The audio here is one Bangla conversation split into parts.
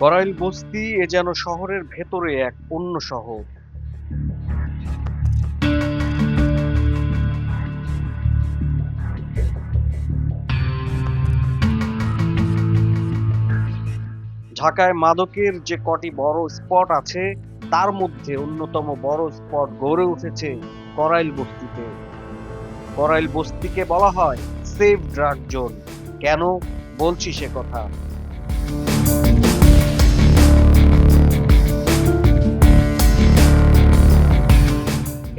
করাইল বস্তি এ যেন শহরের ভেতরে এক অন্য শহর। ঢাকায় মাদকের যে কটি বড় স্পট আছে, তার মধ্যে অন্যতম বড় স্পট গড়ে উঠেছে করাইল বস্তিতে। করাইল বস্তিকে বলা হয় সেফ ড্রাগ জোন। কেন? বলছি সে কথা।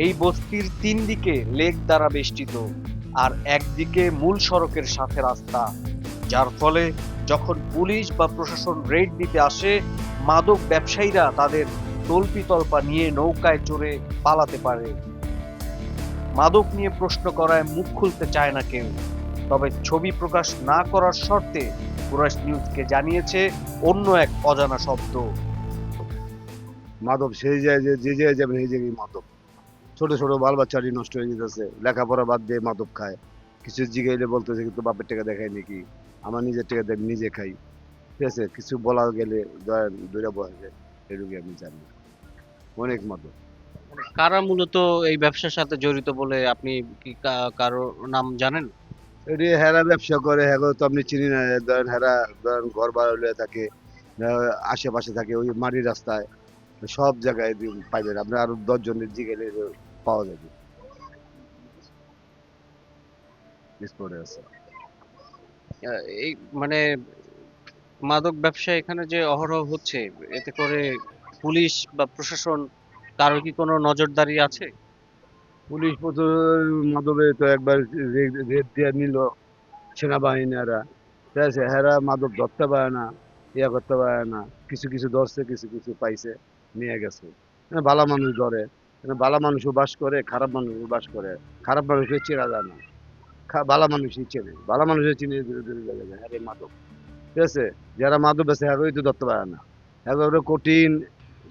এই বস্তির তিন দিকে লেক দ্বারা বেষ্টিত আর একদিকে মূল সড়কের সাথে রাস্তা। যার ফলে যখন পুলিশ বা প্রশাসন রেড দিতে আসে, মাদক ব্যবসায়ীরা তাদের তল্পি তল্পা নিয়ে নৌকায় চড়ে পালাতে পারে। মাদক নিয়ে প্রশ্ন করায় মুখ খুলতে চায় না কেউ। তবে ছবি প্রকাশ না করার শর্তে কুরাশ নিউজকে জানিয়েছে অন্য এক অজানা শব্দ। মাদক সেই যে যে জায়গায় যাবেন সেই জায়গায় মাদক। ছোট ছোট বাল বাচ্চারই নষ্ট হয়ে যেতেছে। লেখাপড়া বাদ দিয়ে মাদক খায়। কিছু জিগাইলে বলতেছে কিন্তু বাপের টাকা দেখায় নাকি? আমার নিজের টাকা আমি নিজে খাই। ঠিক আছে? কিছু বলা গেলে দূরে বসে এটুকু আমি জানি অনেক মাদক। কারা মূলত এই ব্যবসার সাথে জড়িত বলে আপনি কি কারও নাম জানেন? এটি হেরা ব্যবসা করে। হ্যাঁ তো আপনি চিনি না। ধরেন হেরা ধরেন ঘর বাড়ালে থাকে আশেপাশে থাকে ওই মাটির রাস্তায় সব জায়গায় পাইবেন আপনি আরও দশ জনের জিগাইলে পাওয়া যাবে আছে এই মানে মাদক ব্যবসা এখানে যে অহরহ হচ্ছে এতে করে পুলিশ বা প্রশাসন কারও কি কোনো নজরদারি আছে? পুলিশ তো একবার রেড দিয়ে নিল সেনাবাহিনীরা। ঠিক আছে হেরা মাদক ধরতে পারে না ইয়া করতে পারে না। কিছু কিছু ধরছে কিছু কিছু পাইছে নিয়ে গেছে। মানে ভালো মানুষ ধরে। ভালো মানুষও বাস করে, খারাপ মানুষও বাস করে। খারাপ মানুষকে চেনা যায় না। ভালো মানুষই চেনে। ভালো মানুষের চিনে ধীরে ধীরে দেখা যায়। হ্যাঁ মাদক। ঠিক আছে? যারা মাদক বেছে হ্যাঁ তো ধরতে পারে না। একেবারে কঠিন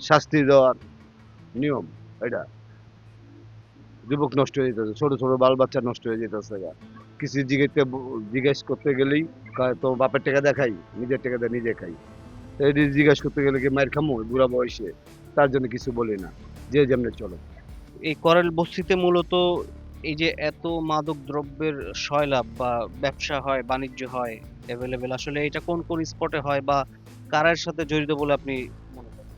শাস্তি দেওয়ার নিয়ম, এটা। যুবক নষ্ট হয়ে যেতেছে, ছোট ছোট বাল বাচ্চা নষ্ট হয়ে যেতেছে। কিছু জিজ্ঞেস জিজ্ঞেস করতে গেলেই তো বাপের টাকা দেখাই নিজের টাকা দিয়ে নিজে খাই। এটি জিজ্ঞেস করতে গেলে কি মায়ের খামো, বুড়া বয়সে? তার জন্য কিছু বলি না। যে যেমনি চলো। এই করেল বস্তিতে মূলত এই যে এত মাদক দ্রব্যের সয়লাভ বা ব্যবসা হয় বাণিজ্য হয় অ্যাভেলেবেল আসলে এটা কোন কোন স্পটে হয় বা কারার সাথে জড়িত বলে আপনি মনে করেন?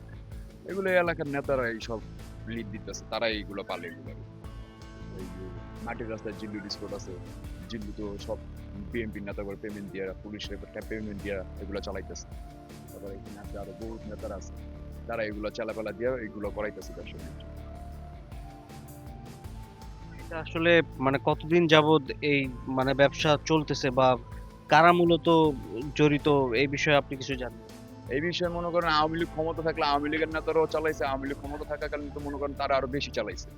এগুলো এলাকার নেতারা এইসব লিড দিতেছে তারা এইগুলো পালে এগুলো এই যে মাটির রাস্তায় জিল্লু ডিসপোর্ট আছে জিল্লু তো সব বিএনপি নেতা করে পেমেন্ট দিয়ে পুলিশের পেমেন্ট দিয়ে এগুলো চালাইতেছে। তারপরে এখানে আছে আরও বহুত নেতারা আছে। তারা এগুলো চালাপালা দিয়ে এগুলো করাইতেছে। এটা আসলে মানে কতদিন যাবত এই মানে ব্যবসা চলতেছে বা কারা মূলত জড়িত এই বিষয়ে আপনি কিছু জানেন? এই বিষয়ে মনে করেন আওয়ামী লীগ ক্ষমতা থাকলে আওয়ামী লীগের নেতারাও চালাইছে আওয়ামী লীগ ক্ষমতা থাকাকালীন তো মনে করেন তারা আরও বেশি চালাইছে।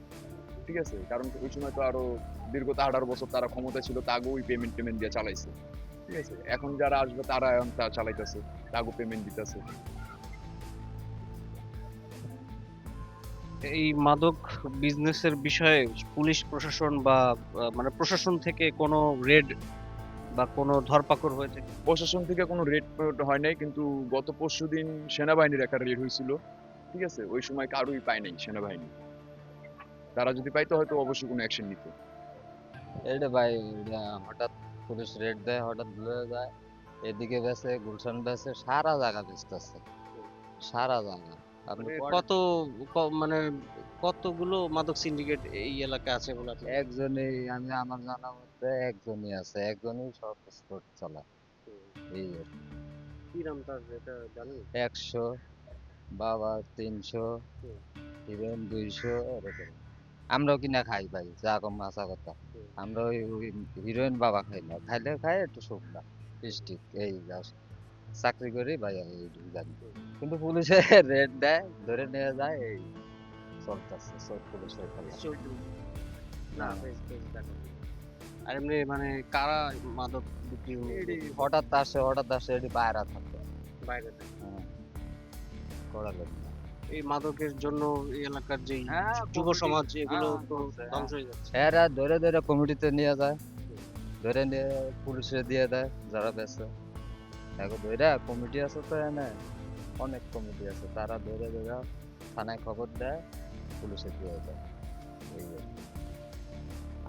ঠিক আছে? কারণ ওই সময় তো আরও দীর্ঘত আঠারো বছর তারা ক্ষমতা ছিল তাগো ওই পেমেন্ট টেমেন্ট দিয়ে চালাইছে। ঠিক আছে? এখন যারা আসবে তারা এখন তা চালাইতেছে তাগো পেমেন্ট দিতেছে। এই মাদক বিজনেসের বিষয়ে পুলিশ প্রশাসন বা মানে প্রশাসন থেকে কোনো রেড বা কোনো ধরপাকড় হয়েছে কি? প্রশাসন থেকে কোনো রেড হয় নাই কিন্তু গত পরশু দিন সেনাবাহিনীর একটা রেড হয়েছিল। ঠিক আছে? ওই সময় কারোই পায় নাই সেনাবাহিনী। তারা যদি পাইতো হয়তো অবশ্যই কোনো অ্যাকশন নিত। এইটা ভাই হঠাৎ পুলিশ রেড দেয় হঠাৎ ধরে যায়। এদিকে বেছে গুলশান বেছে সারা জায়গা বেচতেছে সারা জায়গা। আপনি মানে কত মানে কতগুলো মাদক সিন্ডিকেট এই এলাকায় আছে বলে আপনি একজনই আমি আমার জানা মতে একজনই আছে একজনই সব স্পোর্ট চালায় এই কি। নাম তার এটা জানেন? একশো বাবা তিনশো হিরোইন দুইশো এরকম। আমরাও কিনা খাই ভাই যা কম আসা কথা। আমরা ওই ওই হিরোইন বাবা খাই না খাইলে খাই একটু শুকনা স্টিক এই জাস্ট চাকরি করি ভাই আমি এইটুকু জানি কিন্তু পুলিশে রেড দেয় ধরে নিয়ে যায় এই চলতেছে সব পুলিশের না আর এমনি মানে কারা মাদক বিক্রি হঠাৎ আসে হঠাৎ আসে এটি বাইরে থাকে। বাইরে থেকে? হ্যাঁ। করালে এই মাদকের জন্য এই এলাকার যে হ্যাঁ, যুব সমাজ এগুলো হ্যাঁ, তো ধ্বংস হয়ে। যাচ্ছে। এরা ধরে ধরে কমিটিতে নিয়ে যায়। ধরে নিয়ে পুলিশে দিয়ে দেয় যারা বেছে এখন ধরে কমিটি আছে তো এনে। অনেক কমিটি আছে। তারা ধরে ধরে থানায় খবর দেয় পুলিশে দিয়ে দেয়। এই।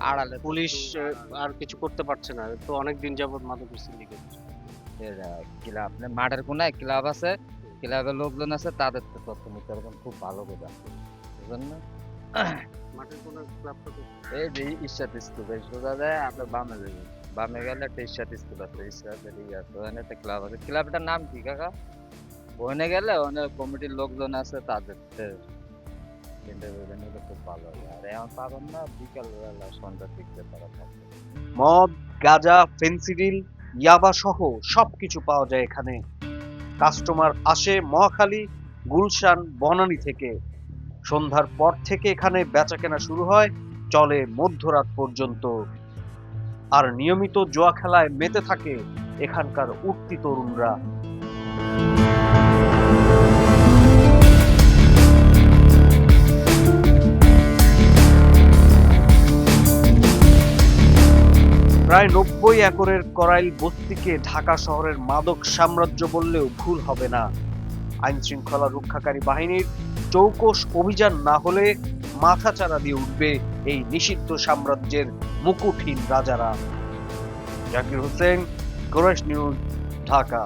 আড়ালে পুলিশ আর কিছু করতে পারছে না। তো অনেক দিন যাবত মাদকের সিন্ডিকেট ক্লাব মানে মাঠের কোনায় ক্লাব আছে ক্লাবের লোকজন আছে তাদের তো তথ্য নিতে পারবেন খুব ভালো করে বুঝলেন না মাঠের ক্লাবটা এই যে ইস্টাত স্কুল এই সোজা যায় আপনার বামে যাবে বামে গেলে একটা ইস্টাত স্কুল আছে ইস্টাতের ইয়ে আছে ওখানে একটা ক্লাব আছে ক্লাবটার নাম কি কাকা ওখানে গেলে ওখানে কমিটির লোকজন আছে তাদের করে নিলে খুব ভালো হবে আর এখন পাবেন না বিকাল বেলা সন্ধ্যার দিক তারা থাকবে মদ গাঁজা ফেন্সিডিল ইয়াবা সহ সবকিছু পাওয়া যায় এখানে। কাস্টমার আসে মহাখালী, গুলশান, বনানী থেকে। সন্ধ্যার পর থেকে এখানে বেচাকেনা শুরু হয়, চলে মধ্যরাত পর্যন্ত। আর নিয়মিত জুয়া খেলায় মেতে থাকে এখানকার উঠতি তরুণরা। প্রায় নব্বই একরের করাইল বস্তিকে ঢাকা শহরের মাদক সাম্রাজ্য বললেও ভুল হবে না। আইন শৃঙ্খলা রক্ষাকারী বাহিনীর চৌকস অভিযান না হলে মাথাচাড়া দিয়ে উঠবে। এই নিষিদ্ধ সাম্রাজ্যের মুকুটহীন রাজারা। Zakir Hossain Koresh news Dhaka.